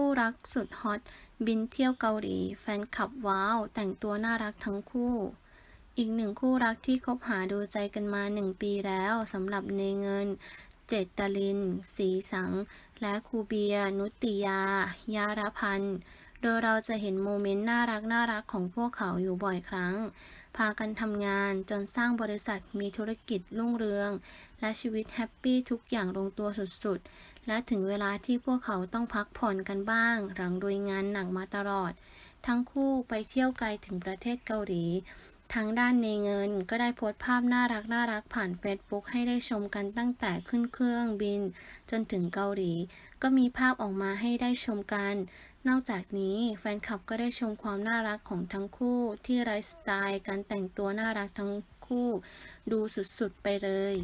คู่รักสุดฮอตบินเที่ยวเกาหลี แฟนคลับว้าว แต่งตัวน่ารักทั้งคู่ อีกหนึ่งคู่รักที่คบหาดูใจกันมาหนึ่งปีแล้วสำหรับเนเงิน เจตลิน สีสัง และครูเบีย นุตติยา ยารพันธ์ โดยเราจะเห็นโมเมนต์น่ารักน่ารักของพวกเขาอยู่บ่อยครั้ง พากันทำงานจนสร้างบริษัทมีธุรกิจรุ่งเรือง และชีวิตแฮปปี้ทุกอย่างลงตัวสุดๆ และถึงเวลาที่พวกเขาต้องพักผ่อนกันบ้าง หลังโดยงานหนักมาตลอด ทั้งคู่ไปเที่ยวไกลถึงประเทศเกาหลี ทางด้านในเงินก็ได้โพสต์ภาพน่ารักน่ารักผ่านเฟซบุ๊กให้ได้ชมกันตั้งแต่ขึ้นเครื่องบิน จนถึงเกาหลี ก็มีภาพออกมาให้ได้ชมกัน นอกจากนี้แฟนคลับก็ได้ชมความน่ารักของทั้งคู่ที่ไลฟ์สไตล์การแต่งตัวน่ารักทั้งคู่ ดูสุดๆไปเลย